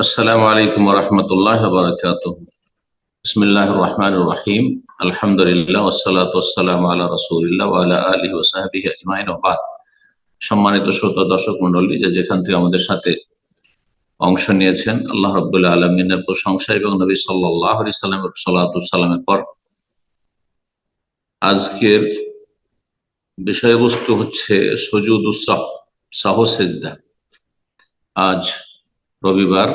السلام عليكم ورحمة الله وبركاته بسم الله الرحمن الرحيم الحمد لله والصلاة والسلام على رسول الله وعلى آله وصحبه أجمعين وبعد সম্মানিত শ্রোতা দর্শক মন্ডলী যে যেখান থেকে আমাদের সাথে অংশ নিয়েছেন আল্লাহ রব্দুল্লাহ আলমিনের প্রশংসা এবং নবী সাল্লাহ সাল্লামের সাল্লামের পর আজকের বিষয়বস্তু হচ্ছে সজুদ উৎসাহ সাহ সেজদা আজ রবিবার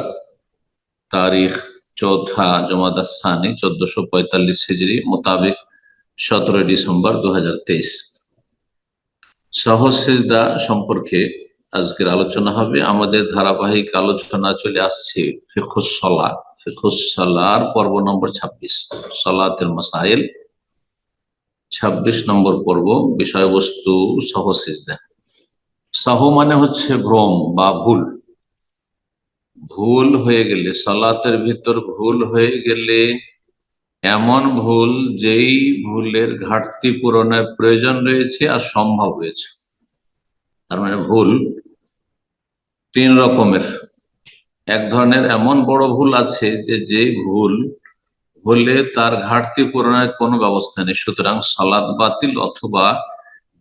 তারিখ চৌঠা জমাদাসানি চোদ্দশো পঁয়তাল্লিশ হিজড়ি মোতাবেক সতেরোই ডিসেম্বর দু হাজার তেইশ। সহজ সম্পর্কে আজকের আলোচনা হবে। আমাদের ধারাবাহিক আলোচনা চলে আসছে ফিখুসলা ফিখুসলার পর্ব নম্বর ছাব্বিশ সলাতের মাসাইল। ছাব্বিশ নম্বর পর্ব, বিষয়বস্তু সহ সিজদা সহ মানে হচ্ছে ভ্রম বা ভুল। ভুল হয়ে গেলে, সালাতের ভিতর ভুল হয়ে গেলে, এমন ভুল যেই ভুলের ঘাটতি পূরণের প্রয়োজন রয়েছে আর সম্ভব রয়েছে। তার মানে ভুল তিন রকমের। এক ধরনের এমন বড় ভুল আছে যে যে ভুল হলে তার ঘাটতি পূরণের কোনো ব্যবস্থা নেই। সুতরাং সালাদ বাতিল অথবা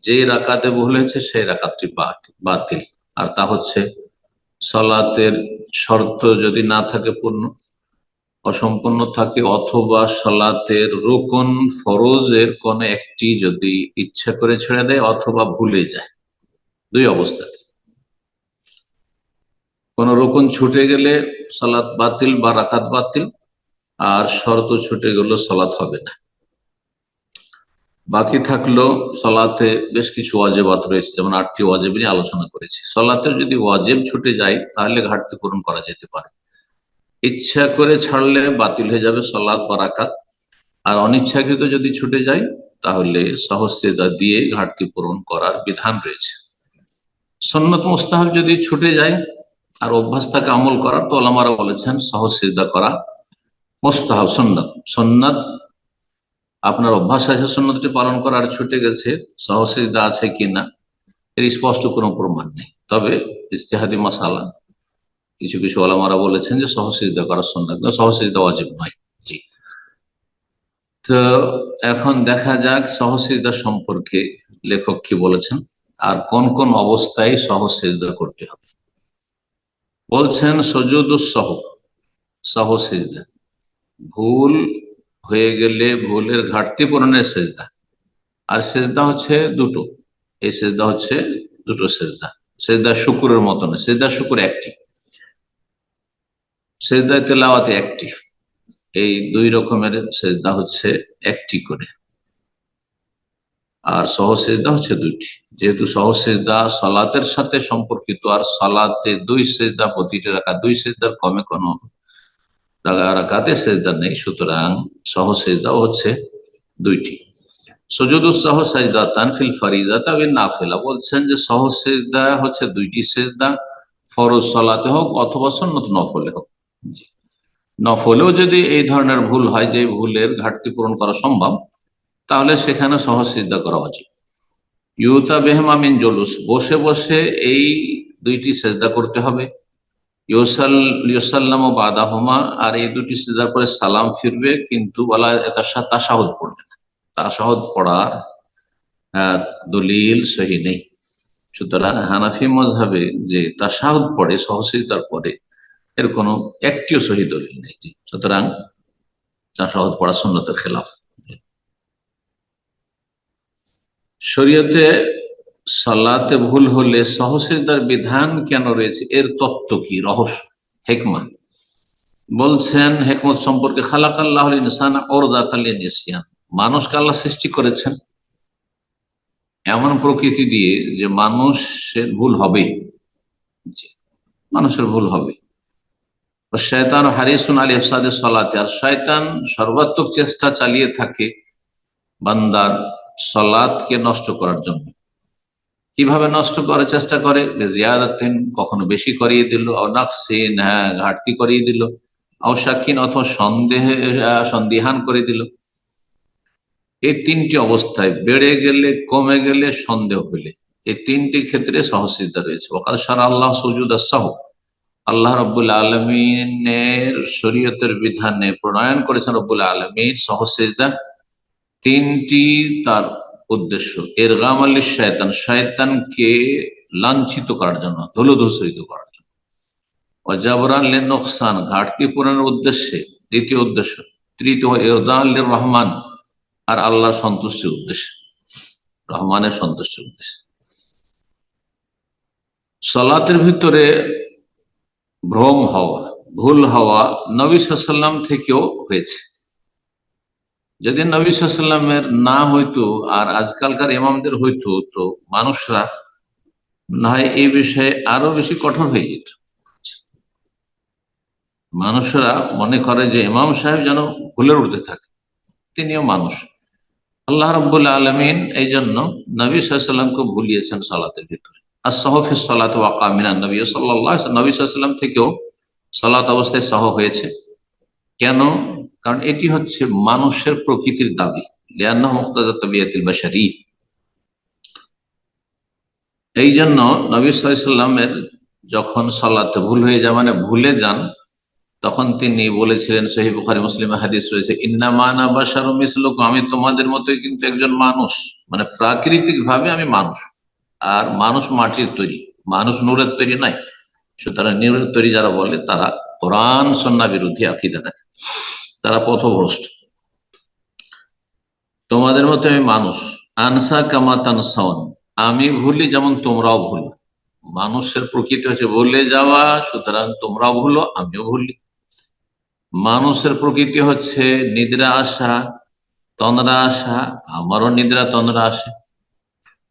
যে রাকাতে ভুল হয়েছে সেই রাকাতটি বাতিল। আর তা হচ্ছে সালাতের শর্ত যদি না থাকে পূর্ণ, অসম্পূর্ণ থাকে, অথবা সালাতের রোকন ফরজের কোন একটি যদি ইচ্ছা করে ছেড়ে দেয় অথবা ভুলে যায়। দুই অবস্থাতে। কোন রোকন ছুটে গেলে সালাত বাতিল বা রাকাত বাতিল, আর শর্ত ছুটে গেল সালাত হবে না। বাকি থাকল সলাতে বেশ কিছু ওয়াজেবাত রয়েছে, যেমন আটটি ওয়াজেব নিয়ে আলোচনা করেছি। সলাতে যদি ওয়াজেব ছুটে যায়, তাহলে ঘাটতি পূরণ করা যেতে পারে। ইচ্ছা করে ছাড়লে বাতিল হয়ে যাবে সলাদ বা রাকাত। আর অনিচ্ছাকৃত যদি ছুটে যায়, তাহলে সহস্তেদা দিয়ে ঘাটতি পূরণ করার বিধান রয়েছে। সন্নত মোস্তাহাব যদি ছুটে যায়, আর অভ্যাস থাকে আমল করার তো আলামারা বলেছেন সহস্তেদা করা মোস্তাহাব সন্ন্যত। সন্ন্যত আপনার অভ্যাস আছে সন্ন্যতটি পালন করার ছুটে গেছে সহসিদা আছে কিনা, এর স্পষ্ট কোনো প্রমাণ নেই। তবে ইস্তেহাদি মশালা কিছু কিছু আলামারা বলেছেন যে সহসিদা করার সন্ন্যত সহসিদা অজীব নয়। জি। তো এখন দেখা যাক সহসিদা সম্পর্কে লেখক কি বলেছেন, আর কোন কোন অবস্থায় সহসিজদা করতে হবে। বলছেন সজুদুসহ সহসিজদা ভুল হয়ে গেলে ভুলের ঘাটতি পূরণের সেজদা। আর সেজদা হচ্ছে দুটো। এই সেজদা হচ্ছে দুটো সেজদা। সেজদা শুকুরের মতন সেজদা শুকুর একটি। সেজদা তেলাওয়াতে একটি। এই দুই রকমের সেজদা হচ্ছে একটি করে। আর সহসেজদা হচ্ছে দুইটি। যেহেতু সহসেজদা সালাতের সাথে সম্পর্কিত, আর সালাতে দুই সেজদা প্রতিটি রাখা দুই সেজদার কমে কোনো রাকাতে সেজদা নেই, সুতরাং সহ সেজদাও হচ্ছে দুইটি। সজুদুসহ সাজদা তানফিল ফারিদা তবে নাফিলা। বলছেন যে সহ সেজদা হচ্ছে দুইটি সেজদা, ফরজ সলাতে হোক অথবা সন্নত নফলে হোক। নফলেও যদি এই ধরনের ভুল হয়, যে ভুলের ঘাটতি পূরণ করা সম্ভব, তাহলে সেখানে সহ সেজদা করা উচিত। ইউতা বেহমামিন জলুস। বসে বসে এই দুইটি সেজদা করতে হবে। ইউসাল্লাম ও বাদাহমা, আর এই দুটি সিজার পরে সালাম ফিরবে, কিন্তু বলা তাসাহদ পড়বে না। তাসাহদ পড়ার দলিল সহি নেই। সুতরাং হানাফি মজাবে যে তাসাহদ পড়ে সহসিতার পরে, এর কোনো একটিও সহি দলিল নেই সুতরাং তাসাহদ পড়া সুন্নতের খেলাফ। শরীয়তে সালাতে ভুল হলে সহসিদার বিধান কেন রয়েছে? এর তত্ত্ব কি? রহস্য, হেকমা। বলছেন, হেকমত সম্পর্কে খালাক আল্লাহ ইনসান মানুষকে আল্লাহ সৃষ্টি করেছেন। এমন প্রকৃতি দিয়ে যে মানুষের ভুল হবে। মানুষের ভুল হবে। শয়তান হারিসুন আলী আফসাদের সলাতে, আর শয়তান সর্বাত্মক চেষ্টা চালিয়ে থাকে বান্দার সলাদকে নষ্ট করার জন্য। কীভাবে নষ্ট করার চেষ্টা করে? কখনো বেশি করিয়ে দিল হ্যাঁ ঘাটতি করিয়ে দিল আউসাকিন অথবা সন্দেহ সন্দিহান করে দিল। এই তিনটি অবস্থায় বেড়ে গেলে, কমে গেলে সন্দেহ হইলে এই তিনটি ক্ষেত্রে সহসিদ্ধা রয়েছে। ওকাল সারা আল্লাহ সজুদ সাহ আল্লাহ রব্বুল আলমিনের শরীয়তের বিধানে প্রণয়ন করেছেন, রব্বুল আলমীর সহসেজদা তিনটি তার উদ্দেশ্য। এর গাম আলী শয়তান, শয়তানকে লাঞ্ছিত করার জন্য, ধুলোধূসরিত করার জন্য। অজাবরান নোকসান, ঘাটতি পূরণের উদ্দেশ্যে, দ্বিতীয় উদ্দেশ্য। তৃতীয়, ইরদান রহমান, আর আল্লাহর সন্তুষ্টির উদ্দেশ্যে। রহমানের সন্তুষ্টির উদ্দেশ্যে। সলাতের ভিতরে ভ্রম হওয়া, ভুল হওয়া নবী সাল্লাম থেকেও হয়েছে। যদি নবী সাল্লামের না হইতো আর আজকালকার ইমামদের হইতো, তো মানুষরা না হয় এই বিষয়ে আরও বেশি কঠোর হয়ে যেত। মানুষরা মনে করে যে ইমাম সাহেব যেন ভুলের উঠতে থাকে, তিনিও মানুষ। আল্লাহ রব্বুল আলমিন এই জন্য নবী সাল্লামকে ভুলিয়েছেন সালাতের ভিতরে। আর সহফে সালাত ওয়াকামিনা নবী সাল্লাহ নবী সাল্লাম থেকেও সালাত অবস্থায় সহ হয়েছে। কেন? কারণ এটি হচ্ছে মানুষের প্রকৃতির দাবি। এই জন্য নবী যখন সালাতে ভুল হয়ে যায় মানে ভুলে যান, তখন তিনি বলেছিলেন সহি মুসলিম হাদিস রয়েছে ইন্নামানা বাসার মিসলুক আমি তোমাদের মতোই কিন্তু একজন মানুষ। মানে প্রাকৃতিক ভাবে আমি মানুষ। আর মানুষ মাটির তৈরি। মানুষ নূরের তৈরি নাই। সুতরাং নূরের তৈরি যারা বলে, তারা কোরআন সন্না বিরোধী আকিদা রাখে। তারা পথভ্রষ্ট। তোমাদের মতো আমি মানুষ। আনসা কামাতান সাউন আমি ভুলি যেমন তোমরাও ভুল মানুষের প্রকৃতি হচ্ছে ভুলে যাওয়া, সুতরাং তোমরাও ভুলো, আমিও ভুলি। মানুষের প্রকৃতি হচ্ছে নিদ্রা আসা তন্দ্রা আসা আমারও নিদ্রা, তন্দ্রা আসে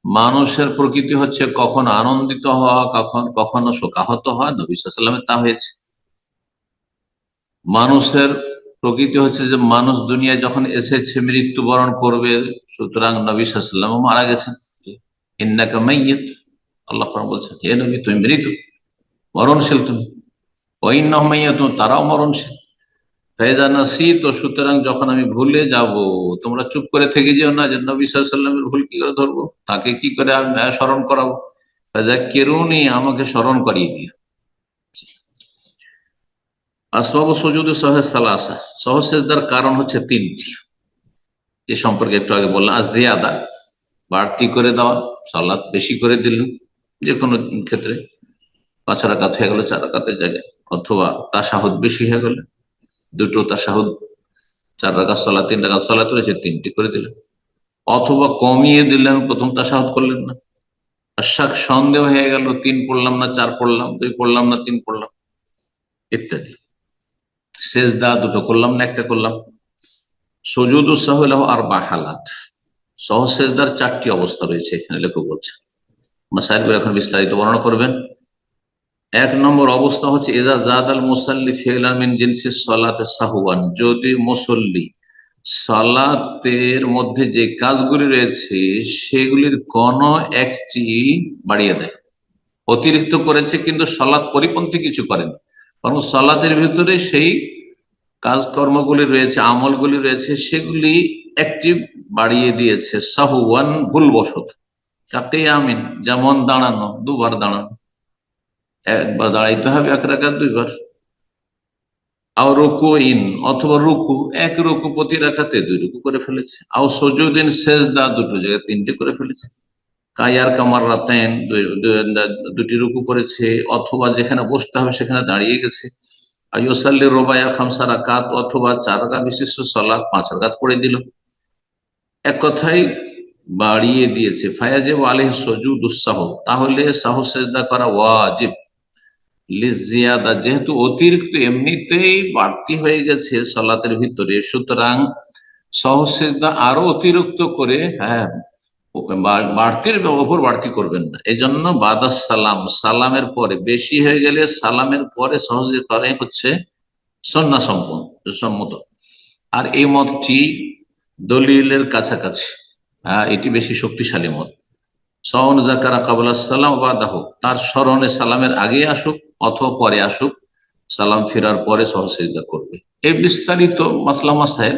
মানুষের প্রকৃতি হচ্ছে কখন আনন্দিত হওয়া, কখন, কখনো শোকাহত হওয়া। নবী সাল্লামের তা হয়েছে। মানুষের প্রকৃতি হচ্ছে যে মানুষ দুনিয়ায় যখন এসেছে, মৃত্যুবরণ করবে, সুতরাং নবী সাল্লাম মারা গেছেন। ইন্নাকা মাইয়িত। আল্লাহ বলছেন হে নবী, তুমি মৃত্যু মরণশীল তুমি। ওইন্য মাইয়াত তারাও মরণশীল। ফায়দা নাসি তো সুতরাং যখন আমি ভুলে যাব, তোমরা চুপ করে থেকে যেও না যে নবী সাল্লামের ভুল কি করে ধরবো? তাকে কি করে স্মরণ করাবো? কেরুনি আমাকে স্মরণ করিয়ে দিও। আসবাব সজুদ সহেজ সালাসা। সহসেজদার কারণ হচ্ছে তিনটি। যে সম্পর্কে একটু আগে বললাম, আর জিয়াদা। বাড়তি করে দেওয়া, সালাদ বেশি করে দিল যে কোনো ক্ষেত্রে। পাঁচ রাকাত হয়ে গেল, চার রাকাতের জায়গায়। অথবা তাসাহুদ বেশি হয়ে গেল, দুটো তাসাহুদ, চার রাকাত সলা তিন রাকাত সলা তুলেছে তিনটি করে দিলেন অথবা কমিয়ে দিলেন, প্রথম তাসাহুদ করলেন না। আর শাক সন্দেহ হয়ে গেল, তিন পড়লাম না, চার পড়লাম, দুই পড়লাম না, তিন পড়লাম, ইত্যাদি। সেজদা দুটো করলাম না, একটা করলাম। সজুদ উৎসাহ আর বা হালাত। সহ সেজদার চারটি অবস্থা রয়েছে এখানে লেখক বলছে মাসাইল এখন বিস্তারিত বর্ণনা করবেন। এক নম্বর অবস্থা হচ্ছে এজা জাদ আল মুসাল্লি ফেলামিন জিনসি সলাতে সাহুয়ান যদি মুসল্লি সালাতের মধ্যে যে কাজগুলি রয়েছে, সেগুলির কোন একটি বাড়িয়ে দেয়। অতিরিক্ত করেছে কিন্তু সালাত পরিপন্থী কিছু করেন। বরং সলাতের ভিতরে সেই কাজকর্মগুলি রয়েছে, আমলগুলি রয়েছে, সেগুলি একটি বাড়িয়ে দিয়েছে সাহুয়ান ভুলবশত। কাতে আমিন, যেমন দাঁড়ানো, দুবার দাঁড়ানো। একবার দাঁড়াইতে হবে, এক রাখা দুইবার। আও রুকু ইন অথবা রুকু, এক রুকু প্রতি রাখাতে দুই রুকু করে ফেলেছে। আও সজুদিন শেষদা দুটো জায়গায় তিনটে করে ফেলেছে। কায়ার কামার রাতেন দুটি রুকু করেছে, অথবা যেখানে বসতে হবে সেখানে দাঁড়িয়ে গেছে। আইসাল্লি রোবায়া খামসা রাকাত অথবা চার রাকাত বিশিষ্ট সলাৎ পাঁচ রাকাত পড়ে দিল। এক কথাই বাড়িয়ে দিয়েছে, ফায়াজেব আলহ সজুদ উৎসাহ তাহলে সাহ সেজদা করা ওয়াজিব। লিজিয়াদা যেহেতু অতিরিক্ত এমনিতেই বাড়তি হয়ে গেছে সলাতের ভিতরে, সুতরাং সহসেজদা আরও অতিরিক্ত করে হ্যাঁ বাড়তির ওপর বাড়তি করবেন না। এই জন্য বাদাস সালাম, সালামের পরে, বেশি হয়ে গেলে সালামের পরে সহজে করাই হচ্ছে সন্না সম্মত। আর এই মতটি দলিলের কাছাকাছি হ্যাঁ এটি বেশি শক্তিশালী মত। সহন জাকারা কাবুল সালাম বা দাহ তার স্মরণে সালামের আগে আসুক অথবা পরে আসুক, সালাম ফেরার পরে সহসেজদা করবে। এই বিস্তারিত মাসলাম সাহেব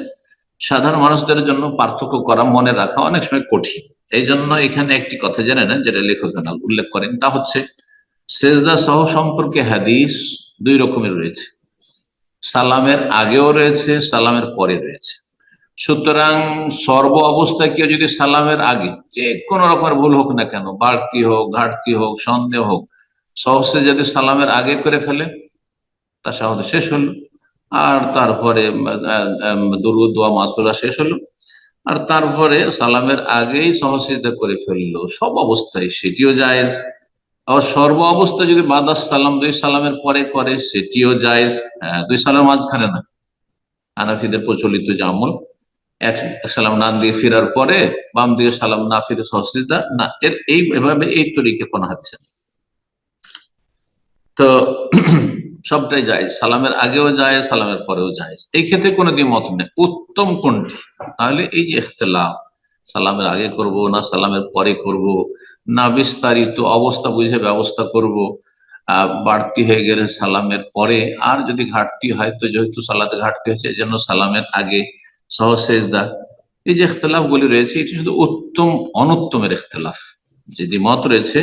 সাধারণ মানুষদের জন্য পার্থক্য করা মনে রাখা অনেক সময় কঠিন। এই জন্য এখানে একটি কথা জেনে নেন, যেটা লেখক উল্লেখ করেন। তা হচ্ছে, সেজদা সহ সম্পর্কে হাদিস দুই রকমের রয়েছে। সালামের আগেও রয়েছে, সালামের পরে রয়েছে। সুতরাং সর্ব অবস্থায় কেউ যদি সালামের আগে যে কোনো রকমের ভুল হোক না কেন, বাড়তি হোক, ঘাটতি হোক, সন্দেহ হোক সহসে যদি সালামের আগে করে ফেলে, তা সাহদ শেষ হলো। আর তারপরে দুরুদ মাসুরা শেষ হলো। আর তারপরে সালামের আগেই সহসিদ্ধা করে ফেলল। সব অবস্থায় সেটিও জায়েজ। আবার সর্ব অবস্থায় যদি বাদাস সালাম দুই সালামের পরে করে সেটিও জায়েজ। হ্যাঁ, দুই সালামের মাঝখানে না। হানাফিদের প্রচলিত যে আমল এক সালাম নাম দিয়ে ফেরার পরে বাম দিয়ে সালাম না ফিরে সহসিদ্ধা না এর এইভাবে এই তরিকে কোন হাদিসে। তো সবটাই যায়, সালামের আগেও যায়, সালামের পরেও যায়। এই ক্ষেত্রে কোনো দ্বিমত নেই। উত্তম কোনটি? তাহলে এই যে ইখতলাফ, সালামের আগে করব না সালামের পরে করব, না বিস্তারিত অবস্থা বুঝে ব্যবস্থা করব বাড়তি হয়ে গেলে সালামের পরে। আর যদি ঘাটতি হয়, তো যেহেতু সালাতে ঘাটতি হয়েছে এই জন্য সালামের আগে সহসেজদা। এই যে ইখতলাফ গুলি রয়েছে, এটি শুধু উত্তম, অনুত্তমের ইখতলাফ। যদি মত রয়েছে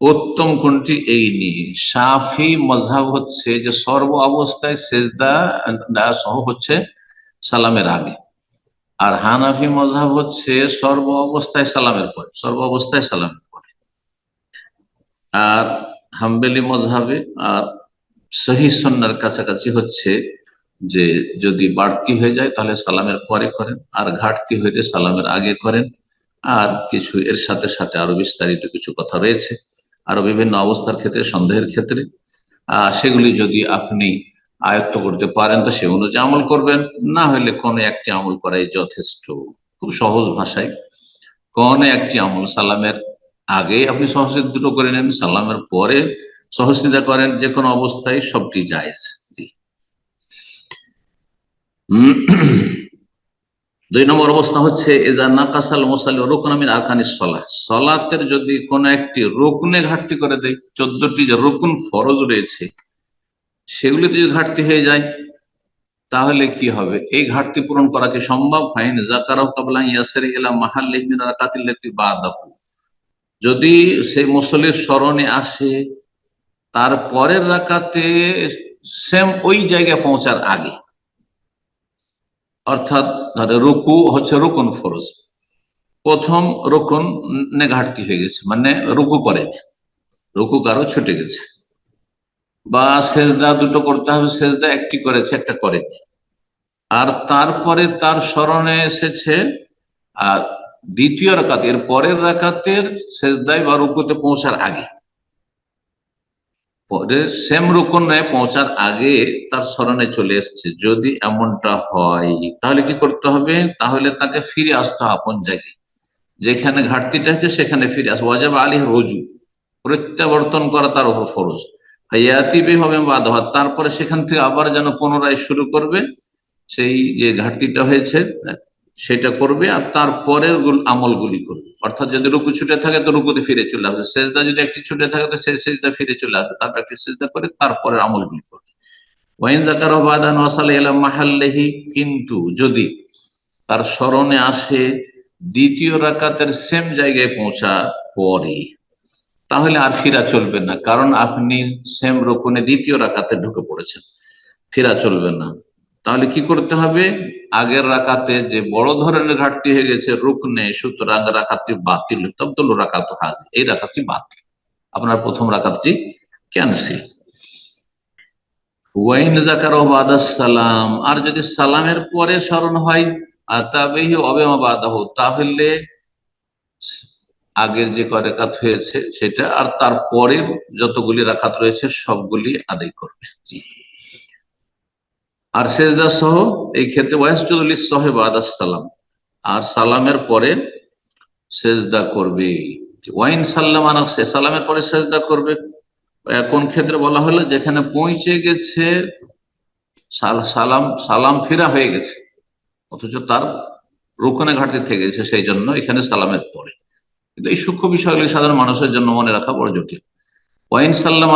উত্তম কোনটি? এই নিয়ে। সাফি মজাব হচ্ছে যে সর্ব অবস্থায় সেজদা সহ হচ্ছে সালামের আগে। আর হানাফি মজাব হচ্ছে সর্ব অবস্থায় সালামের পরে, সর্ব অবস্থায় সালামের পরে। আর হাম্বেলি মজাবে আর সহি সন্ন্যার কাছাকাছি হচ্ছে যে যদি বাড়তি হয়ে যায় তাহলে সালামের পরে করেন, আর ঘাটতি হইলে সালামের আগে করেন। আর কিছু এর সাথে সাথে আরও বিস্তারিত কিছু কথা রয়েছে। আরও বিভিন্ন অবস্থার ক্ষেত্রে, সন্দেহের ক্ষেত্রে সেগুলি যদি আপনি আয়ত্ত করতে পারেন, তো সে অনুযায়ী আমল করবেন। না হলে কোনো একটি আমল করাই যথেষ্ট। খুব সহজ ভাষায়, কোন একটি আমল সালামের আগে আপনি সহসিদ দুটো করে নেন, সালামের পরে সহসিদা করেন যে কোনো অবস্থায় সবটি জায়েজ। জি। দুই নম্বর অবস্থা হচ্ছে এদা নাকাসাল মোসাল রুকনামিন আরকানিস সলাহ। সলাতের যদি কোন একটি রুকনে ঘাটতি করে দেয়, চোদ্দটি যে রুকুন ফরজ রয়েছে, সেগুলিতে যদি ঘাটতি হয়ে যায়, তাহলে কি হবে? এই ঘাটতি পূরণ করা কি সম্ভব ফাইন জাকারাও কাবলা ইয়াসের ইলা মাহাল্লিহি মিন রাকাতিল্লাতি বাদাহু। যদি সেই মুসল্লির স্মরণে আসে, তার পরের রাকাতে সেম ওই জায়গায় পৌঁছার আগে। অর্থাৎ রুকু হচ্ছে রুকুন ফরজ। প্রথম রুকুন ঘাটতি হয়ে গেছে মানে রুকু করেনি রুকু কারও ছুটে গেছে। বা সেজদা দুটো করতে হবে, সেজদা একটি করেছে, একটা করেনি আর তারপরে তার স্মরণে এসেছে, আর দ্বিতীয় রাকাত, এর পরের রাকাতের সেজদায় বা রুকুতে পৌঁছার আগে। পরে সেম রুকনে পৌঁছার আগে তার স্মরণে চলে এসছে, যদি এমনটা হয়, তাহলে কি করতে হবে? তাহলে তাকে ফিরে আসতে আপন জায়গায়। যেখানে ঘাটতিটা আছে সেখানে ফিরে আসবে ওয়াজাব আলী রজু, প্রত্যাবর্তন করা তার উপর ফরজ। হাইয়াতিবে হবে বাধা তারপরে সেখান থেকে আবার যেন পুনরায় শুরু করবে, সেই যে ঘাটতিটা হয়েছে সেটা করবে আর তারপরের গুল- আমলগুলি করবে। অর্থাৎ যদি রুকু ছুটে থাকে তো রুকুতে ফিরে চলে আসবে। সেজদা যদি একটি ছুটে থাকে তো সেই সেজদা ফিরে চলে আসবে। তারপর একটি সেজদা করে তারপরের আমলগুলি করবে। ওয়াইন জাকার মাহাল্লেহি, কিন্তু যদি তার স্মরণে আসে দ্বিতীয় রাকাতের সেম জায়গায় পৌঁছা পরে, তাহলে আর ফিরা চলবে না, কারণ আপনি সেম রকনে দ্বিতীয় রাকাতে ঢুকে পড়েছেন। ফিরা চলবে না। তাহলে কি করতে হবে? আগের রাকাতে যে বড় ধরনের ঘাটতি হয়ে গেছে রুকনে সুতরাং রাকাতটি বাতিল। তবদুল রাকাত হাজি, এই রাকাতটি বাতিল। আপনার প্রথম রাকাতটি ক্যান্সেল। জাকার সালাম। আর যদি সালামের পরে স্মরণ হয়, আর বাদাহ, তাহলে আগের যে করেকাত হয়েছে, সেটা আর তারপরে যতগুলি রাখাত রয়েছে, সবগুলি আদায় করবে। জি। আর সেজদা সহ এই ক্ষেত্রে ওয়াসজুদুল সহেব আদাস সালাম। আর সালামের পরে সেজদা করবে। ওয়াইন সাল্লাম আনাকসে সালামের পরে সেজদা করবে। কোন ক্ষেত্রে বলা হলো? যেখানে পৌঁছে গেছে সালাম সালাম ফিরা হয়ে গেছে। অথচ তার রুকনে ঘাটতি থেকে গেছে সেই জন্য এখানে সালামের পরে। কিন্তু এই সূক্ষ্ম বিষয়গুলি সাধারণ মানুষের জন্য মনে রাখা বড় জটিল। ওয়াইন সাল্লাম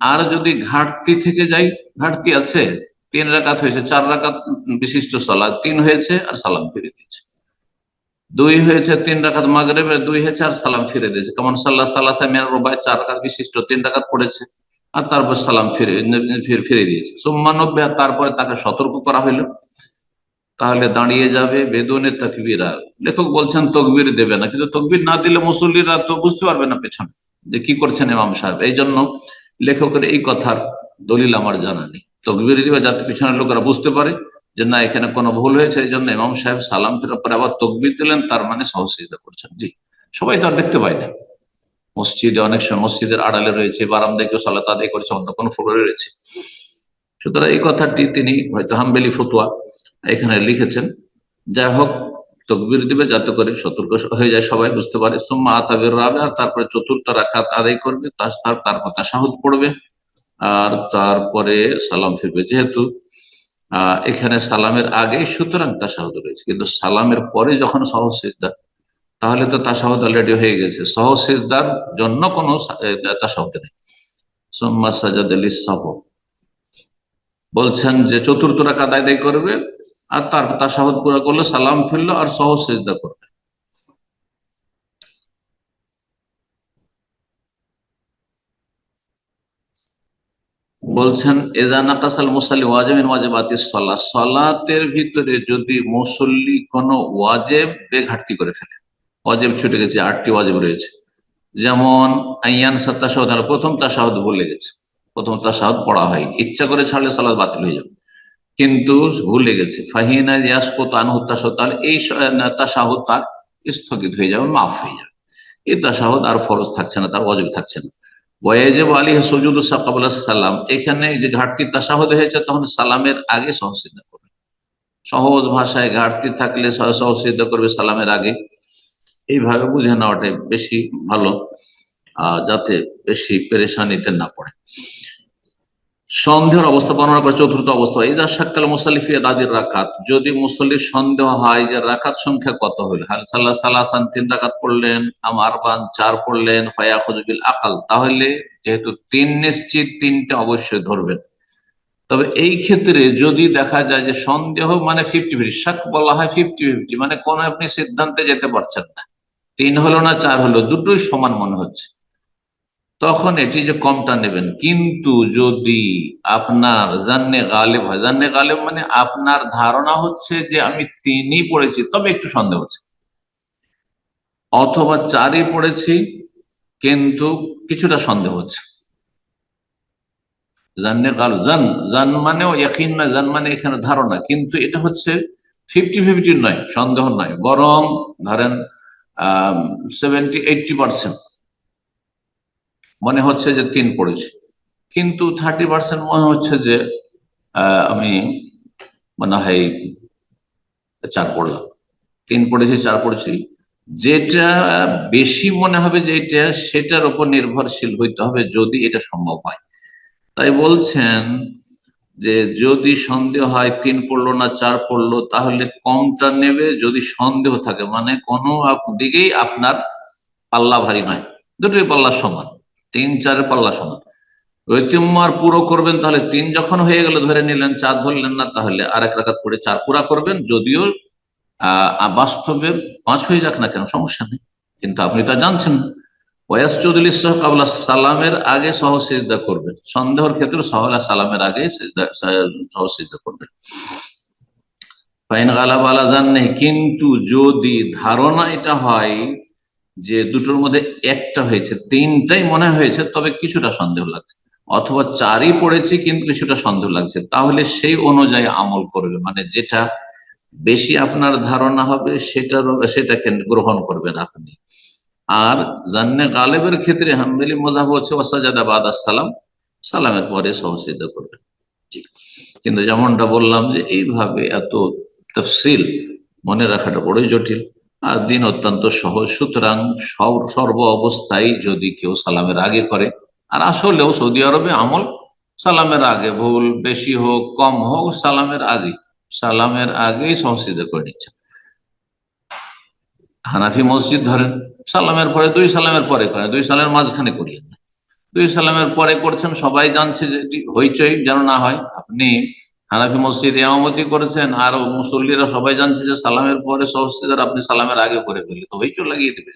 আর যদি ঘাটতি থেকে যাই ঘাটতি আছে তিন রাকাত হয়েছে, চার রাকাত বিশিষ্ট সালাদ, তিন হয়েছে আর সালাম ফিরে দিয়েছে। দুই হয়েছে তিন রাকাত মাগরেবে দুই হয়েছে আর সালাম ফিরে দিয়েছে। কেমন সাল্লাহ সাল্লাহ মিয়ার রোবায় চার রাকাত বিশিষ্ট, তিন রাকাত পড়েছে আর তারপর সালাম ফিরে ফিরে দিয়েছে। সোম্মানব্বে তারপরে তাকে সতর্ক করা হইল। তাহলে দাঁড়িয়ে যাবে বেদনে তকবিরা। লেখক বলছেন, তকবির দেবে না। কিন্তু তকবির না দিলে মুসল্লিরা তো বুঝতে পারবে না পেছনে যে কি করছেন ইমাম সাহেব। এই জন্য লেখকের এই কথার দলিল আমার জানা নেই। তকবির দিবে যাতে পিছনের লোকেরা বুঝতে পারে যে না, এখানে কোনো ভুল হয়েছে, এই জন্য ইমাম সাহেব সালাম ফেরার পরে আবার তকবির দিলেন, তার মানে সহসিদা করছেন। জি, সবাই তো আর দেখতে পায় না। মসজিদে অনেক সময় মসজিদের আড়ালে রয়েছে, বারান্দায় কেউ সালাত আদায় করছে, অন্য কোনো ফ্লোরে রয়েছে। সুতরাং এই কথাটি তিনি হয়তো হাম্বেলি ফতুয়া এখানে লিখেছেন। যাই হোক, তকবির দিবে যাতে করে সতর্ক হয়ে যায় সবাই, বুঝতে পারে। সোম্মা আতাবের রাবে আর তারপরে চতুর্থ রাখাত আদায় করবে, তার তার তারপর তাসাহুদ পড়বে। তারপরে সালাম ফিরবে। যেহেতু এখানে সালামের আগে সুতরাং তাসাহুদ রয়েছে। কিন্তু সালামের পরে যখন সহজ সহসিদ্ধা তাহলে তো তাসাহুদ অলরেডি হয়ে গেছে। সহসিজদার জন্য কোনো তাসাহুদ নেই। সোম্মা সাজাদ আলী সাহ বলছেন যে চতুর্থ রাখা আদায় করবে, আর তারপর তাসাহুদ পুরা করল, সালাম ফিরলো, আর সহজ সেজদা করবে। বলছেন এদানা কাসাল মুসাল্লি ওয়াজেবিন ওয়াজেবাতিস সলা সলাতের ভিতরে যদি মুসল্লি কোনো ওয়াজেব ঘাটতি করে ফেলে, ওয়াজেব ছুটে গেছে, আটটি ওয়াজেব রয়েছে। যেমন, আইয়ান সাত্তাসাহুদ প্রথম তাসাহুদ ভুলে গেছে। প্রথম তাসাহুদ পড়া হয় ইচ্ছা করে ছাড়লে সালাদ বাতিল হয়ে যাবে। কিন্তু ভুলে গেছে। ফাহিনা ইয়াসকত আনহু তাসাহুদ তাহলে এই তাসাহুদ তার স্থগিত হয়ে যাবে, মাফ হয়ে যাবে। এই তাসাহুদ আর ফরজ থাকছে না, তার অজব থাকছে না। ওয়াজেব আলী সজুদ সাকাবুল্লাহ সালাম, এখানে যে ঘাটতি তাসাহদ হয়েছে তখন সালামের আগে সহসিদ্ধা করবে। সহজ ভাষায় ঘাটতি থাকলে সহসিদ্ধা করবে সালামের আগে। এইভাবে বুঝে নেওয়াটাই বেশি ভালো যাতে বেশি পেরেশানিতে না পড়ে। সন্দেহের অবস্থা, বর্ণনা করে চতুর্থ অবস্থা, ইদা সাক্কাল মুসালিফি দাদির রাকাত। যদি মুসল্লির সন্দেহ হয় যে রাকাত সংখ্যা কত হইল হাল সাল্লাহ তিন রাকাত পড়লেন আমার বান চার পড়লেন ফায়া খুজবিল আকাল। তাহলে যেহেতু তিন নিশ্চিত, তিনটা অবশ্যই ধরবেন। তবে এই ক্ষেত্রে যদি দেখা যায় যে সন্দেহ মানে ফিফটি ফিফটি শাক বলা হয় ফিফটি ফিফটি মানে কোন আপনি সিদ্ধান্তে যেতে পারছেন না। তিন হলো না, চার হলো, দুটোই সমান মনে হচ্ছে। তখন এটি যে কমটা নেবেন। কিন্তু যদি আপনার জান্নে গালেব হয়, জান্নে গালেব মানে আপনার ধারণা হচ্ছে যে আমি তিনই পড়েছি, তবে একটু সন্দেহ হচ্ছে। অথবা চারই পড়েছি, কিন্তু কিছুটা সন্দেহ হচ্ছে। জান্নে গাল জান জান মানেও একই নয়, জান মানে এখানে ধারণা। কিন্তু এটা হচ্ছে ফিফটি ফিফটি নয়, সন্দেহ নয়। বরং ধরেন, আহ সেভেন্টি এইটটি পার্সেন্ট মনে হচ্ছে যে তিন পড়েছি। কিন্তু থার্টি পার্সেন্ট মনে হচ্ছে যে আমি মনে হয় চার পড়লাম। তিন পড়েছি, চার পড়েছি। যেটা বেশি মনে হবে যে এটা, সেটার উপর নির্ভরশীল হইতে হবে যদি এটা সম্ভব হয়। তাই বলছেন যে যদি সন্দেহ হয় তিন পড়ল না চার পড়ল, তাহলে কমটা নেবে যদি সন্দেহ থাকে। মানে কোনো দিকেই আপনার পাল্লা ভারী নয়। দুটোই পাল্লা সমান। তিন চার পাল্লা সমান। ঐতিম্মার পুরো করবেন, তাহলে তিন যখন হয়ে গেল, ধরে নিলেন চার ধরলেন না, তাহলে আর এক রাখাত করে চার পুরা করবেন, যদিও, আহ বাস্তবে পাঁচ হয়ে যাক না কেন, সমস্যা নেই। কিন্তু আপনি তা জানছেন। ওয়াস চৌধুরী কাবলা সালামের আগে সহসিজদা করবেন। সন্দেহর ক্ষেত্রে সহলা সালামের আগে সহসিজদা করবেন। ফাইন গালা বালা জান নেই কিন্তু যদি ধারণা এটা হয় যে দুটোর মধ্যে একটা হয়েছে, তিনটাই মনে হয়েছে, তবে কিছুটা সন্দেহ লাগছে। অথবা চারই পড়েছি কিন্তু কিছুটা সন্দেহ লাগছে। তাহলে সেই অনুযায়ী আমল করবে মানে যেটা বেশি আপনার ধারণা হবে সেটার সেটাকে গ্রহণ করবেন আপনি। আর জান্নে গালেবের ক্ষেত্রে হাম্বেলি মজাহ হচ্ছে, ওয়াসাজাদা বাদ সালাম, সালামের পরে সহসিদ্ধ করবেন। কিন্তু যেমনটা বললাম যে এইভাবে এত তফসিল মনে রাখাটা বড়ই জটিল। দিন অত্যন্ত সহজ। সুতরাং সর্ব অবস্থায় যদি কেউ সালামের আগে করে, আর আসলেও সৌদি আরবে আমল সালামের আগে ভুল, বেশি হোক, কম হোক, সালামের আগে, সালামের আগেই সহসিদ্ধ করে নিচ্ছে। হানাফি মসজিদ ধরেন, সালামের পরে দুই সালামের পরে করে, দুই সালের মাঝখানে করিয়েন না। দুই সালামের পরে করছেন, সবাই জানছে যে হইচই যেন না হয়। আপনি হানাফি মসজিদ ইমামতি করেছেন, আর মুসল্লিরা সবাই জানছে যে সালামের পরে সহস্তিদার আপনি সালামের আগে করে ফেললে তো হইচই লাগিয়ে দেবে।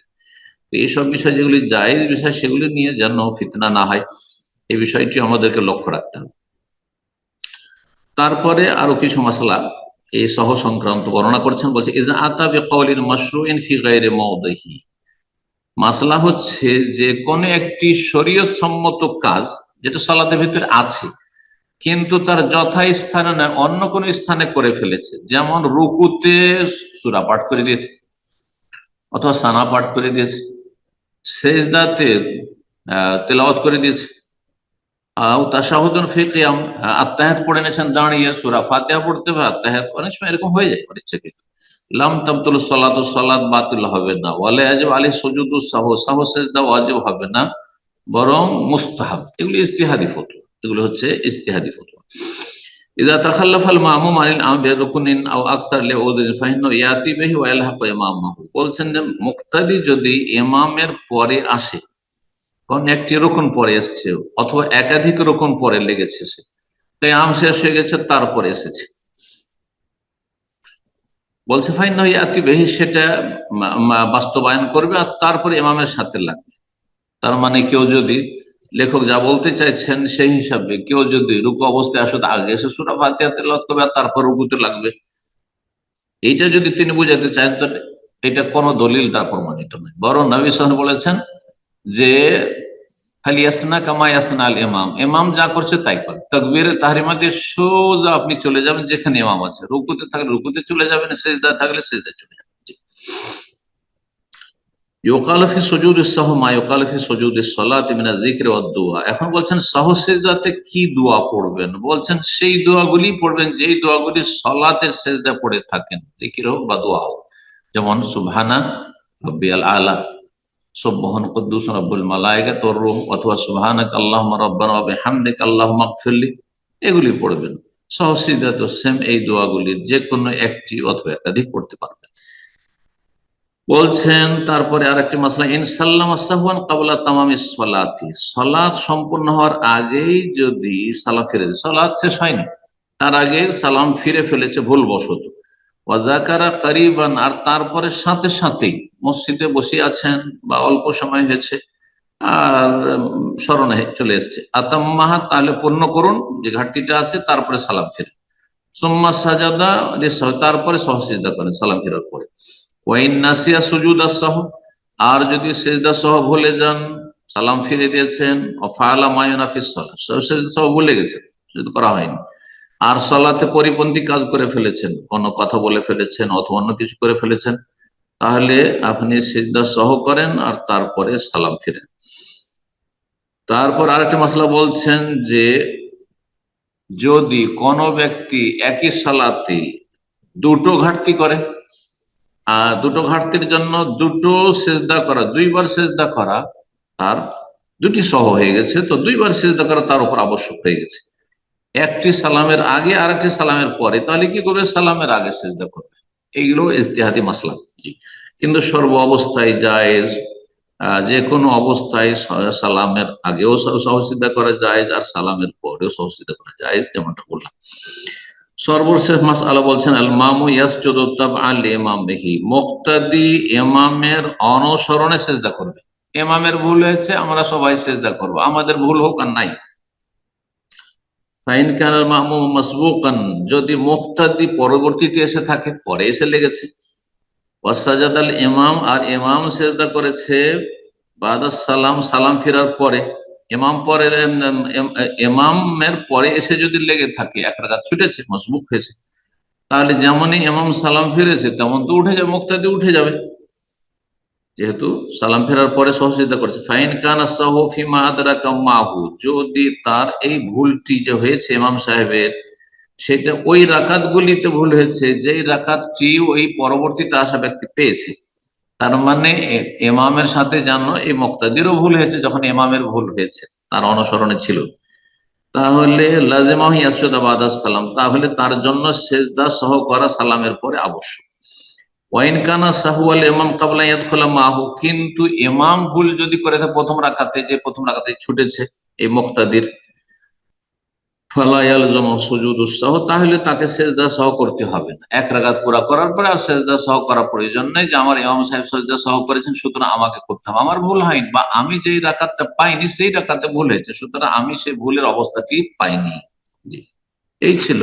এইসব বিষয় যেগুলি জায়েজ বিষয়, সেগুলি নিয়ে যেন ফিতনা না হয়, এই বিষয়টি আমাদেরকে লক্ষ্য রাখতে হবে। তারপরে আরও কিছু মশলা এই সহ সংক্রান্ত বর্ণনা করছেন, বলছে ইজা মাসলা হচ্ছে যে কোন একটি শরীয়ত সম্মত কাজ, যেটা সালাতের ভিতরে আছে কিন্তু তার যথা স্থানে না অন্য কোন স্থানে করে ফেলেছে। যেমন রুকুতে সুরা পাঠ করে দিয়েছে, অথবা সানা পাঠ করে দিয়েছে, সেজদাতে তেলাওয়াত করে দিয়েছে নিয়েছেন, দাঁড়িয়ে সূরা ফাতিহা পড়তে হবে এরকম হয়ে যায় বাতিল হবে না সুজুদু সাহ হবে না, বরং এগুলো ইজতিহাদি ফতোয়া। এগুলো হচ্ছে ইজতিহাদি ফতোয়া। আল মামুম আনিল আমরি রুকুনিন আও আকসার লিউযুরিন ফাইন্না ইয়াতি বিহি ওয়া ইয়ালহাকু ইমামাহু। বলছেন যে মুক্তাদি যদি ইমামের পরে আসে কোন একটি রকম পরে এসছে অথবা একাধিক রকম পরে লেগেছে সে তাই আম শেষ হয়ে গেছে, তারপরে এসেছে। বলছে ফাইন ইয়াতি বেহি সেটা বাস্তবায়ন করবে আর তারপরে ইমামের সাথে লাগবে। তার মানে কেউ যদি লেখক যা বলতে চাইছেন সেই হিসাবে। কেউ যদি রুকু অবস্থায় আসতে আগে এসে সুরা ফাতিহা তেলাওয়াত করবে আর তারপর রুকুতে লাগবে। এইটা যদি তিনি বুঝাতে চান তো এটা কোনো দলিল দ্বারা প্রমাণিত নয়। বরং নবী সাহেব বলেছেন যে খালি ইয়াসনা কামা ইয়াসনা আল ইমাম। ইমাম যা করছে তাই করে। তকবীর তাহরিমা দিয়ে সোজা আপনি চলে যাবেন যেখানে ইমাম আছে। রুকুতে থাকলে রুকুতে চলে যাবেন সেজদা থাকলে সেজদা চলে যাবেন। ইউকালফি সজুদ সাহ, মা ইউকালফি সজুদ সলাত মিনা যিকর ওয়াদ দুআ এখন বলছেন সাহ সেজদাতে কি দোয়া পড়বেন? বলছেন সেই দোয়াগুলি পড়বেন, যেই দোয়াগুলি সলাতের সেজদা পড়ে থাকেন জিকির হোক বা দোয়া হোক। যেমন সুবহানা রব্বিয়াল আলা, সুবহান কুদ্দুস রব্বুল মালায়েকা, তোর রূহ, অথবা সুবহানাক আল্লাহুম্মা রাব্বানা ওয়া বিহামদিক আল্লাহুম্মা গফিরলি এগুলি পড়বেন। সাহ সেজদা তো সেম এই দোয়াগুলির যে কোনো একটি অথবা একাধিক পড়তে পারবেন। বলছেন, তারপরে আরেকটি মাসলা ইনসাল্লাম কাবলা তামামি সলাতি। সলাদ সম্পূর্ণ হওয়ার আগেই যদি সালা ফিরে সলাদ শেষ হয়নি, তার আগে সালাম ফিরে ফেলেছে ভুল বশত ওয়াজাকারা কারিবান, আর তারপরে সাথে সাথেই মসজিদে বসে আছেন বা অল্প সময় হয়েছে, আর স্মরণে চলে এসছে। আতাম্মাহা, তাহলে পূর্ণ করুন, যে ঘাটতিটা আছে, তারপরে সালাম ফিরে। সোম্মা সাজাদা, তারপরে সহসিজদা করেন, সালাম ফিরার পরে। ওয়াইন নাসিয়া সুজুদা সহ, আর যদি সেজদা সহ ভুলে যান, সালাম ফিরে দিয়েছেন অফালা মায়নাফিস সহ ভুলে গেছেন সেটা করা হয়নি। আর সলাতে পরিপন্থী কাজ করে ফেলেছেন, কোন কথা বলে ফেলেছেন, অথবা অন্য কিছু করে ফেলেছেন, তাহলে আপনি সেজদা সহ করেন আর তারপরে সালাম ফিরেন। তারপর আরেকটা মশলা বলছেন যে, যদি কোনো ব্যক্তি একই সালাতে দুটো ঘাটতি করে দুটো ঘাটতির জন্য দুটো সেজদা করা, দুইবার সেজদা করা তার দুটি সহ হয়ে গেছে। তো দুইবার সেজদা করা তার উপর আবশ্যক হয়ে গেছে। একটি সালামের আগে আর একটি সালামের পরে। তাহলে কি করবে? সালামের আগে সেজদা করবে। এইগুলো ইজতেহাদি মাসলা। জি। কিন্তু সর্ব অবস্থায় জায়েজ যে কোনো অবস্থায় সালামের আগেও সহসিদ্ধা করা যায় আর সালামের পরেও সহসিদ্ধা করা যায় যেমনটা বললাম। সর্বশেষ মাস আলা বলছেন আল মামু ইয়াস ইয়াসজুদুতাব আল ইমাম বিহি মুক্তাদি ইমামের অনুসরণে সেজদা করবে। ইমামের ভুল হয়েছে, আমরা সবাই সেজদা করব। আমাদের ভুল হোক আর নাই। ফাইন কানাল মামু মাসবুকান, যদি মুক্তাদি পরবর্তীতে এসে থাকে, পরে এসে লেগেছে। ওয়াসাজাদ আল ইমাম, আর ইমাম সেজদা করেছে বাদাস সালাম সালাম ফেরার পরে। ইমাম পরে ইমামের পরে এসে যদি লেগে থাকে, এক রাখাত ছুটেছে মজবুক হয়েছে, তাহলে যেমনই ইমাম সালাম ফিরেছে, তেমন তো উঠে যাবে মুক্তাদি উঠে যাবে। যেহেতু সালাম ফেরার পরে সহযোগিতা করছে। ফাইন কান মাহু, যদি তার এই ভুলটি যে হয়েছে ইমাম সাহেবের, সেটা ওই রাকাত গুলিতে ভুল হয়েছে, যেই রাকাতটি ওই পরবর্তীতে আসা ব্যক্তি পেয়েছে। তার মানে এমামের সাথে জানো এই মুক্তাদিরও ভুল হয়েছে যখন ইমামের ভুল হয়েছে, তার অনুসরণে ছিল। তাহলে সালাম, তাহলে তার জন্য সেজদা সহ করা সালামের পরে আবশ্যক। কানা ইমাম কাবলা মাহু, কিন্তু এমাম ভুল যদি করে থাকে, প্রথম রাখাতে যে প্রথম রাখাতে ছুটেছে এই মুক্তাদির ফালায়াল জমা সুজুদ উৎসাহ তাহলে তাকে সেজদা সহ করতে হবে না। এক রাগাত পুরা করার পরে আর সেজদা সহ করা প্রয়োজন নেই যে আমার ইমাম সাহেব সেজদা সহ করেছেন, সুতরাং আমাকে করতে হবে। আমার ভুল হয়নি বা আমি যেই রাকাতটা পাইনি সেই রাকাতে ভুল হয়েছে, সুতরাং আমি সেই ভুলের অবস্থাটি পাইনি। জি। এই ছিল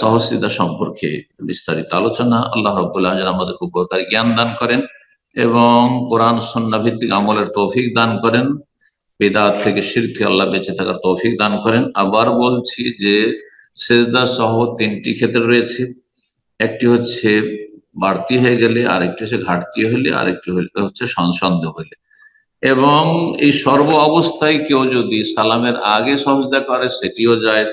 সহসিদা সম্পর্কে বিস্তারিত আলোচনা। আল্লাহ রবুল্লাহ যেন আমাদেরকে উপকারী জ্ঞান দান করেন এবং কোরআন সন্না ভিত্তিক আমলের তৌফিক দান করেন। বেদাত থেকে শির থেকে আল্লাহ বেঁচে থাকার তৌফিক দান করেন। আবার বলছি যে, সেজদা সহ তিনটি ক্ষেত্রে রয়েছে। একটি হচ্ছে বাড়তি হয়ে গেলে, আরেকটি হচ্ছে ঘাটতি হলে, আরেকটি হচ্ছে সন- সন্দেহ হলে। এবং এই সর্ব অবস্থায় কেউ যদি সালামের আগে সহজদা করে, সেটিও যায়।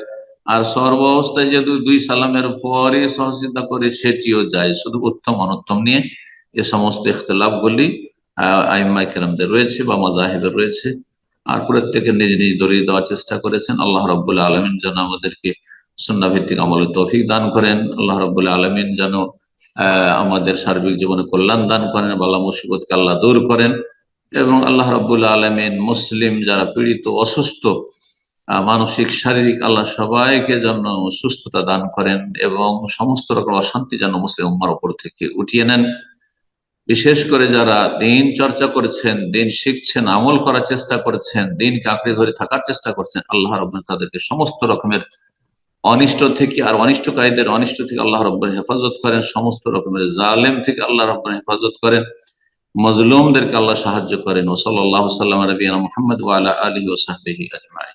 আর সর্ব অবস্থায় যদি দুই সালামের পরে সহজদা করে, সেটিও যায়। শুধু উত্তম অনুত্তম নিয়ে এ সমস্ত ইখতলাফ গুলি আহ আইম্মাই কেরামদের রয়েছে বা মাজাহিদের রয়েছে। আর প্রত্যেকে নিজ নিজ দলিল দেওয়ার চেষ্টা করেছেন। আল্লাহ রব্বুল্লাহ আলমিন যেন আমাদেরকে সন্না ভিত্তিক আমলের তৌফিক দান করেন। আল্লাহ রব্বুল্লাহ আলমিন যেন আমাদের সার্বিক জীবনে কল্যাণ দান করেন বাল্লা মুসিবতকে আল্লাহ দূর করেন। এবং আল্লাহ রব্বুল্লাহ আলমিন মুসলিম যারা পীড়িত, অসুস্থ মানসিক, শারীরিক, আল্লাহ সবাইকে যেন সুস্থতা দান করেন এবং সমস্ত রকম অশান্তি যেন মুসলিম উম্মার উপর থেকে উঠিয়ে নেন। বিশেষ করে যারা দিন চর্চা করছেন, দিন শিখছেন, আমল করার চেষ্টা করছেন, দিনকে আঁকড়ে ধরে থাকার চেষ্টা করছেন, আল্লাহ রব্বান তাদেরকে সমস্ত রকমের অনিষ্ট থেকে আর অনিষ্টকারীদের অনিষ্ট থেকে আল্লাহ রব্বান হেফাজত করেন, সমস্ত রকমের জালেম থেকে আল্লাহ রব্বান হেফাজত করেন, মজলুমদেরকে আল্লাহ সাহায্য করেন ওসল্লাহ সাল্লাম রবিনা মোহাম্মদ ওয়ালা আলী ওসাহি আজমাই